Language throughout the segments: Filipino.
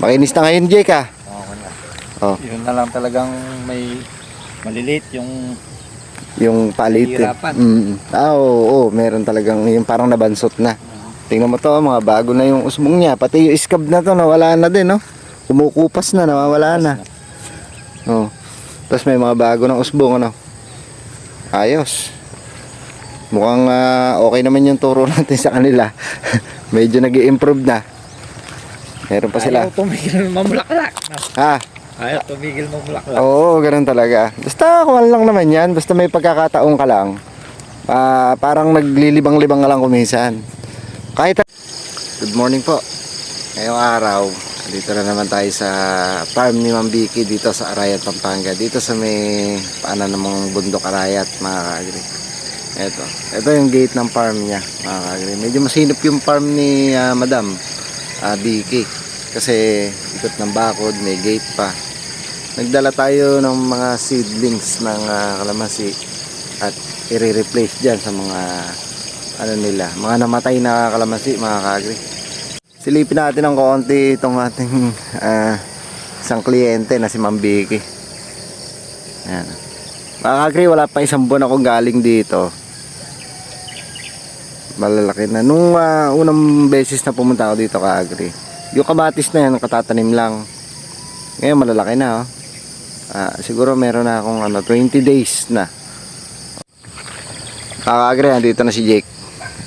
Makinis na ngayon, Jake ah. Okay na. Oh, Yun na lang talagang may maliliit yung yung palitin. Hirapan. Mm. Ah, oo, oo, meron talagang yung parang nabansot na. Tingnan mo to, mga bago na yung usbong niya. Pati yung scab na to, nawala na din, no? Kumukupas na, nawawala na. Oh. Tapos may mga bago ng usbong, ano? Ayos. Mukhang ah, okay naman yung turo natin sa kanila. Medyo nag improve na. Meron pa sila. Ayaw tumigil mamulaklak. Ah, Ayaw tumigil mamulaklak. Oo, ganun talaga. Basta kung ano lang naman yan, basta may pagkakataong ka lang. Ah, parang naglilibang-libang ka lang kuminsan. Kahit Good morning po. Ngayong araw, dito na naman tayo sa farm ni Ma'am Vicky dito sa Arayat, Pampanga. Dito sa may paanan namang bundok Arayat, mga kaagri. Ito. Ito yung gate ng farm niya, mga kaagri. Medyo masinop yung farm ni ah, Madam ah, Vicky. Kasi ikot ng bakod, may gate pa. Nagdala tayo ng mga seedlings ng ah, kalamansi at i-replace dyan sa mga ano nila, mga namatay na kalamansi, mga kaagri. Silipin natin ng konti itong ating ah, isang kliyente na si Ma'am Vicky. Ayan. Mga kaagri, wala pa isang buwan akong galing dito. Malalaki na. Nung ah, unang beses na pumunta ako dito kaagri, yung kamatis na yan, katatanim lang. Ngayon malalaki na oh. Ah, siguro meron na akong ano, 20 days na. Kakagre, dito na si Jake.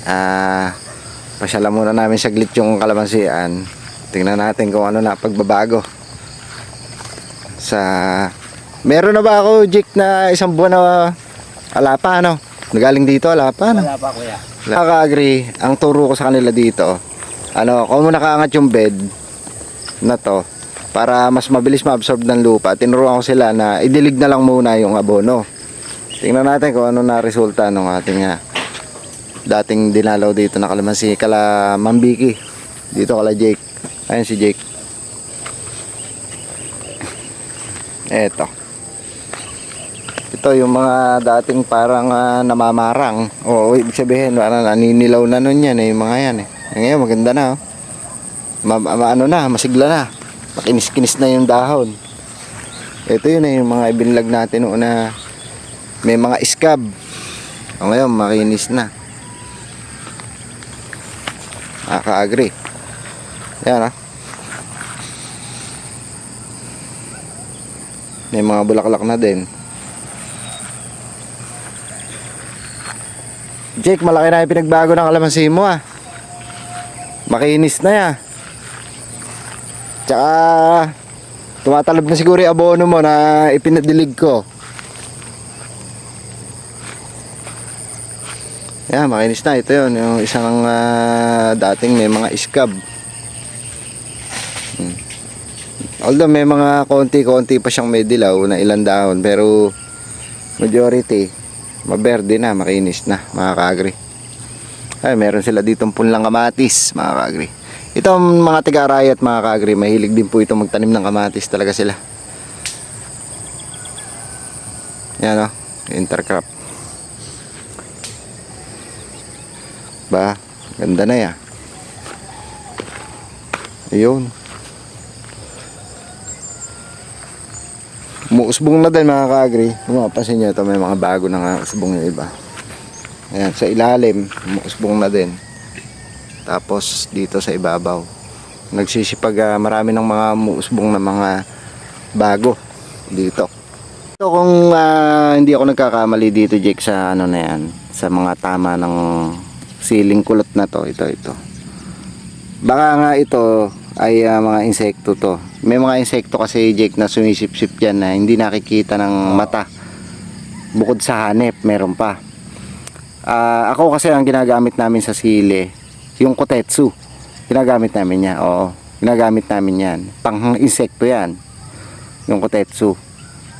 Ah, pasyala muna namin saglit yung kalamansian. Tingnan natin kung ano na pagbabago. Sa Meron na ba ako, Jake, na isang buwan na alapa, ano? Nagaling dito, alapa, ano? Wala pa kuya. Nakaka-agree. Ang turo ko sa kanila dito, ano, kung mo nakaangat yung bed na to, para mas mabilis ma-absorb ng lupa, tinuruan ko sila na idilig na lang muna yung abono. Tingnan natin kung ano na resulta ng ating ah, dating dinalaw dito na kalamansi kala Mambiki. Dito kala Jake. Ayun si Jake. Eto. Ito yung mga dating parang ah, namamarang. O ibig sabihin parang naninilaw na nun yan eh, yung mga yan eh. Ngayon maganda na oh. Ma, ma- ano na, masigla na. Makinis-kinis na yung dahon. Ito yun eh, yung mga ibinlag natin noon na may mga scab. O ngayon, makinis na. Nakaka-agree. Yan ah. May mga bulaklak na din. Jake, malaki na yung pinagbago ng kalamansi mo ah. Makinis na ya. Tsaka tumatalab na siguro yung abono mo na ipinadilig ko. Yan, makinis na. Ito yun, yung isang ah, dating may mga iskab. Hmm. Although may mga konti-konti pa siyang may dilaw na ilang dahon, pero majority, maberde na, makinis na, mga kaagri. Ay, meron sila ditong punlang kamatis, mga kaagri. Ito ang mga tiga-aray at mga kaagri, mahilig din po ito magtanim ng kamatis talaga sila. Yan o, intercrop. Ba, ganda na ya. Ayun. Umuusbong na din mga kaagri. Kung mapapansin nyo, ito may mga bago na nga usbong yung iba. Ayan, sa ilalim, umuusbong na din. Tapos dito sa ibabaw. Nagsisipag ah, marami ng mga umuusbong na mga bago dito. Ito kung ah, hindi ako nagkakamali dito Jake sa ano na yan, sa mga tama ng siling kulot na to, ito ito. Baka nga ito ay ah, mga insekto to. May mga insekto kasi Jake na sumisip-sip dyan na hindi nakikita ng mata. Bukod sa hanep, meron pa. Ah, ako kasi ang ginagamit namin sa sili, yung kotetsu. Ginagamit namin yan, oo. Ginagamit namin yan. Pang insekto yan. Yung kotetsu.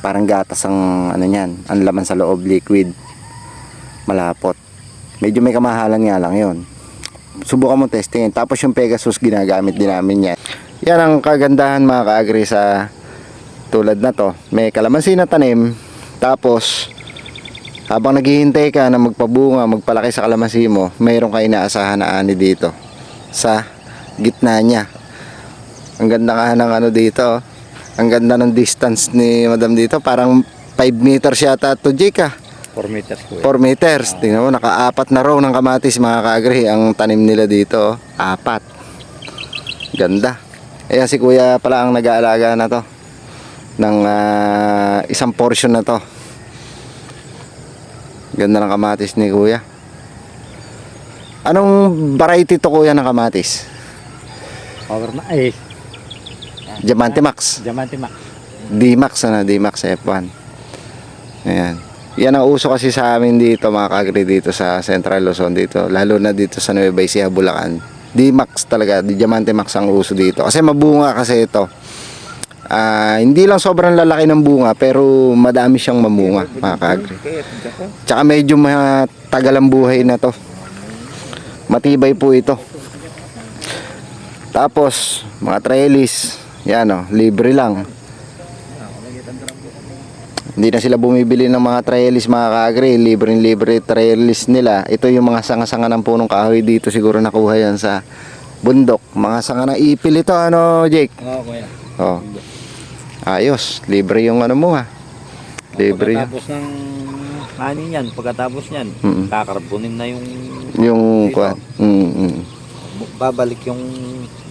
Parang gatas ang ano yan, ang laman sa loob liquid. Malapot. Medyo may kamahalan nga lang yon. Subukan mo testingin. Tapos yung Pegasus ginagamit din namin yan. Yan ang kagandahan mga kaagri sa tulad na to. May kalamansi na tanim. Tapos habang naghihintay ka na magpabunga, magpalaki sa kalamansi mo, mayroon ka inaasahan na ani dito sa gitna niya. Ang ganda nga ng ano dito. oh. Ang ganda ng distance ni Madam dito. Parang 5 meters yata to Jake ah. 4 meters po. 4 meters. Tingnan mo, nakaapat na row ng kamatis mga kaagri. Ang tanim nila dito, apat. Ganda. Ayan si kuya pala ang nag-aalaga na to. Ng ah, isang portion na to. Ganda ng kamatis ni kuya. Anong variety to kuya ng kamatis? Power na eh. Diamante Max. Diamante Max. D-Max na D-Max F1. Ayan. Yan ang uso kasi sa amin dito mga kagri dito sa Central Luzon dito. Lalo na dito sa Nueva Ecija, Bulacan. D-Max talaga, di Diamante Max ang uso dito. Kasi mabunga kasi ito. Ah, hindi lang sobrang lalaki ng bunga pero madami siyang mamunga mga kagri. Tsaka medyo matagal ang buhay na to. Matibay po ito. Tapos, mga trellis, yan o, libre lang. Hindi na sila bumibili ng mga trellis mga kaagri, libreng libre trellis nila. Ito yung mga sanga-sanga ng punong kahoy dito siguro nakuha yan sa bundok. Mga sanga ng ipil ito, ano Jake? Oo, kuya. Oh. Ayos, libre yung ano mo ha. Libre. Pagkatapos ng ano yan, pagkatapos niyan, Mm. kakarbonin na yung Yung kwan. Mm, mm. babalik yung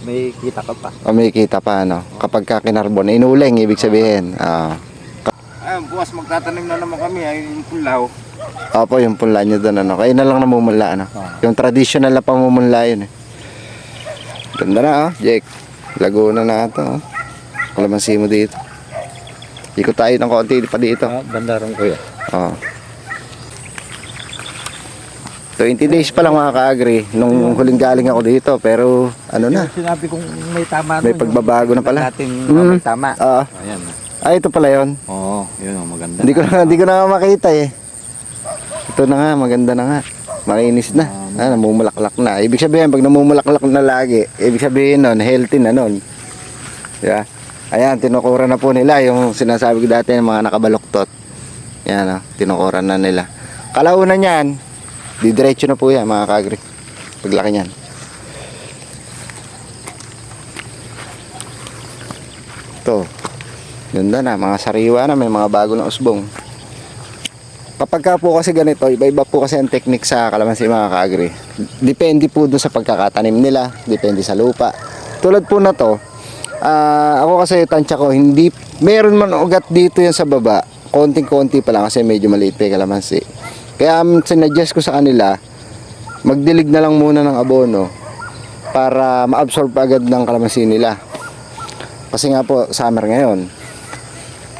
may kita ka pa. O may kita pa ano. Kapag ka kinarbon, inuling ibig sabihin. Ah. Ayun, bukas magtatanim na naman kami ay yung pulaw. Opo, yung punla nyo doon ano. Kayo na lang namumula ano. Ah. Yung traditional na pamumula yun eh. Ganda na oh, Jake. Laguna na ito oh. Kalamansi mo dito. Ikot tayo ng konti pa dito. Ah, banda rin kuya. Oh. 20 days pa lang mga ka-agri nung huling galing ako dito pero ano na Sinabi kong may tama May nun, pagbabago na pala. Natin Mm. may tama. Oo. Ayan. Ay ito pala yon Oo, yun ang maganda. hindi ko na hindi ko na makita eh. Ito na nga maganda na nga. Makinis na. Ah, namumulaklak na. Ibig sabihin pag namumulaklak na lagi ibig sabihin nun healthy na nun. Diba ayan tinukura na po nila yung sinasabi ko dati ng mga nakabaluktot. Yan oh, tinukura na nila. Kalaunan yan didiretso na po yan mga kagri paglaki niyan. Ito Ganda na, mga sariwa na, may mga bago na usbong. Kapag ka po kasi ganito, iba-iba po kasi ang technique sa kalamansi mga kaagri. Depende po dun sa pagkakatanim nila, depende sa lupa. Tulad po na to, ah, ako kasi tansya ko, hindi, meron man ugat dito yan sa baba, konting-konti pa lang kasi medyo maliit pa kalamansi. Kaya um, sinuggest ko sa kanila, magdilig na lang muna ng abono para ma-absorb agad ng kalamansi nila. Kasi nga po, summer ngayon.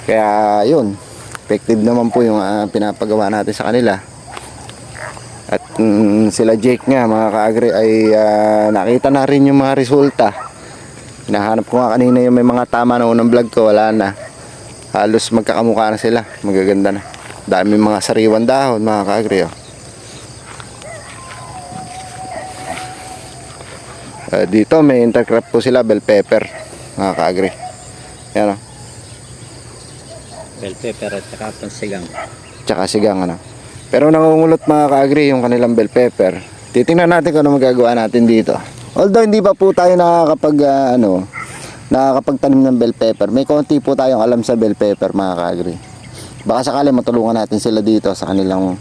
Kaya yun, effective naman po yung ah, pinapagawa natin sa kanila. At mm, sila Jake nga, mga kaagri, ay ah, nakita na rin yung mga resulta. Hinahanap ko nga kanina yung may mga tama na unang vlog ko, wala na. Halos magkakamukha na sila, magaganda na. Dami mga sariwan dahon, mga kaagri. Oh. Ah, dito may intercrop po sila, bell pepper, mga kaagri. Yan oh. Bell pepper at saka pansigang. tsaka sigang ano. Pero nangungulot mga ka-agree yung kanilang bell pepper. Titingnan natin kung ano magagawa natin dito. Although hindi pa po tayo nakakapag ah, ano, nakakapagtanim ng bell pepper. May konti po tayong alam sa bell pepper mga ka-agree. Baka sakali matulungan natin sila dito sa kanilang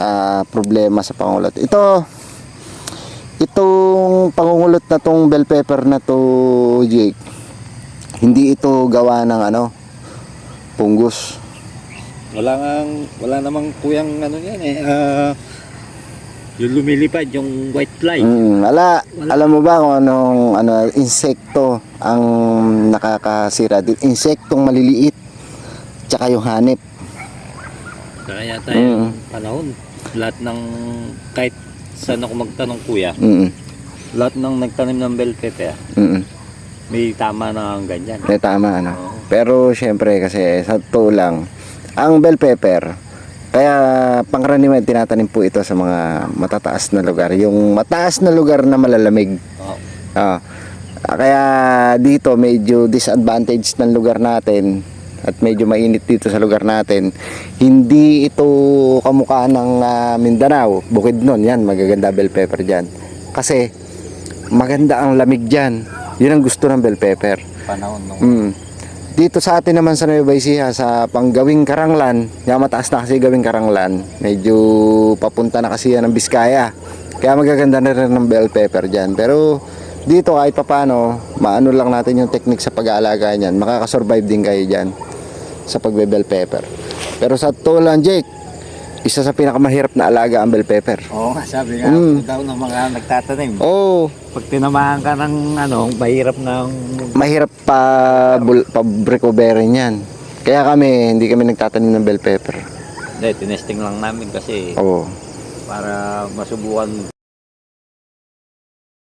ah, problema sa pangulot. Ito itong pangungulot na tong bell pepper na to Jake hindi ito gawa ng ano punggos Wala ngang, wala namang kuyang ano yan eh. ah, yung lumilipad, yung white fly. Mm, ala, alam mo ba kung anong ano, insekto ang nakakasira? Insektong maliliit. Tsaka yung hanip. Kaya tayo Mm. panahon, lahat ng kahit saan ako magtanong kuya, Mm. lahat ng nagtanim ng bell pepper, Mm. may tama na ang ganyan. May tama ano. Oo. Pero syempre kasi sa totoo lang, ang bell pepper kaya pangkaraniwan tinatanim po ito sa mga matataas na lugar. Yung mataas na lugar na malalamig. Oo. Ah. kaya dito medyo disadvantage ng lugar natin at medyo mainit dito sa lugar natin. Hindi ito kamukha ng ah, Mindanao, Bukidnon yan, magaganda bell pepper diyan. Kasi maganda ang lamig diyan. Yun ang gusto ng bell pepper. panahon nung Mm. Dito sa atin naman sa Nueva Ecija, sa panggawing karanglan, yung mataas na kasi gawing karanglan, medyo papunta na kasi yan ng Biskaya. Kaya magaganda na rin ng bell pepper dyan. Pero dito kahit papano, maano lang natin yung technique sa pag-aalaga niyan. Makakasurvive din kayo dyan sa pagbe-bell pepper. Pero sa tulan, Jake, isa sa pinakamahirap na alaga ang bell pepper. Oo nga, sabi nga Mm. daw ng mga nagtatanim. Oh, Pag tinamaan ka ng ano, mahirap ng mahirap pa bul- pa recovery niyan. Kaya kami hindi kami nagtatanim ng bell pepper. Hindi, tinesting lang namin kasi Oo. para masubukan